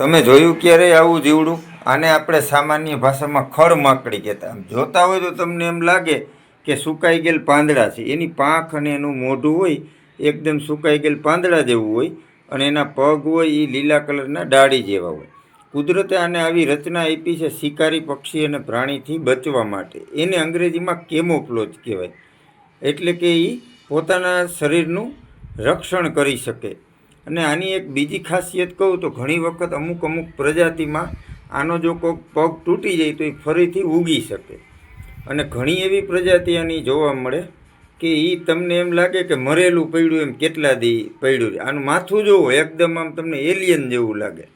તમે જોયું ક્યારેય આવું જીવડું? આને આપણે સામાન્ય ભાષામાં ખડ માકડી કહેતા જોતા હોય તો તમને એમ લાગે કે સુકાઈ ગયેલ પાંદડા છે. એની પાંખ અને એનું મોઢું હોય, એકદમ સુકાઈ ગયેલ પાંદડા જેવું હોય અને એના પગ હોય એ લીલા કલરના ડાળી જેવા હોય. કુદરતે આને આવી રચના આપી છે શિકારી પક્ષી અને પ્રાણીથી બચવા માટે. એને અંગ્રેજીમાં કેમોપ્લોજ કહેવાય. એટલે કે એ પોતાના શરીરનું રક્ષણ કરી શકે. અને આની એક બીજી ખાસિયત કહું તો ઘણી વખત અમુક અમુક પ્રજાતિમાં આનો જો કોઈક પગ તૂટી જાય તો એ ફરીથી ઉગી શકે. અને ઘણી એવી પ્રજાતિ આની જોવા મળે કે એ તમને એમ લાગે કે મરેલું પડ્યું એમ કેટલા દી પડ્યું આનું માથું જોવો, એકદમ આમ તમને એલિયન જેવું લાગે.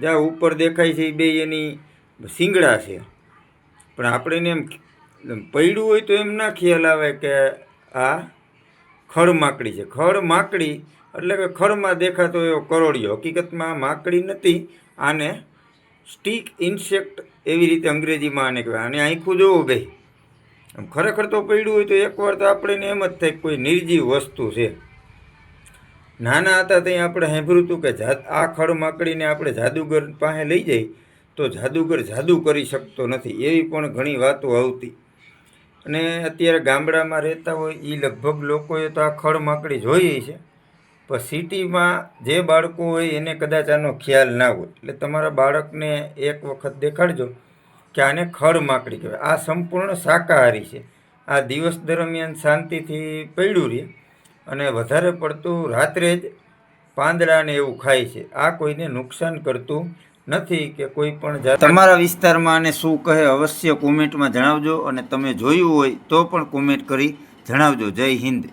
જ્યાં ઉપર દેખાય છે એ બે એની શિંગડા છે. પણ આપણે એને એમ પડ્યું હોય તો એમ ના ખ્યાલ આવે કે આ ખડ માકડી છે. ખડ માકડી એટલે કે ખડમાં દેખાતો એવો કરોડિયો. હકીકતમાં માકડી નથી, આને સ્ટીક ઇન્સેક્ટ એવી રીતે અંગ્રેજીમાં આને કહેવાય. આને આખું જોવું ભાઈ. આમ ખરેખર તો પડ્યું હોય તો એકવાર તો આપણે એમ જ થાય કોઈ નિર્જીવ વસ્તુ છે. નાના હતા ત્યાં આપણે સાંભળ્યું હતું કે જા આ ખડ માકડીને આપણે જાદુગર પાસે લઈ જઈએ તો જાદુગર જાદુ કરી શકતો નથી. એવી પણ ઘણી વાતો આવતી. અને અત્યારે ગામડામાં રહેતા હોય એ લગભગ લોકોએ તો આ ખડ માકડી જોઈએ છે. પણ સિટીમાં જે બાળકો હોય એને કદાચ આનો ખ્યાલ ના હોય. એટલે તમારા બાળકને એક વખત દેખાડજો કે આને ખડ માકડી કહેવાય. આ સંપૂર્ણ શાકાહારી છે. આ દિવસ દરમિયાન શાંતિથી પડ્યું રહે અને વધારે પડતું રાત્રે જ પાંદડા ને એવું ખાય છે. આ કોઈને નુકસાન કરતું નથી કે કોઈ પણ તમારા વિસ્તારમાં આને શું કહે અવશ્ય કોમેન્ટમાં જણાવજો અને તમે જોયું હોય તો પણ કોમેન્ટ કરી જણાવજો. જય હિન્દ.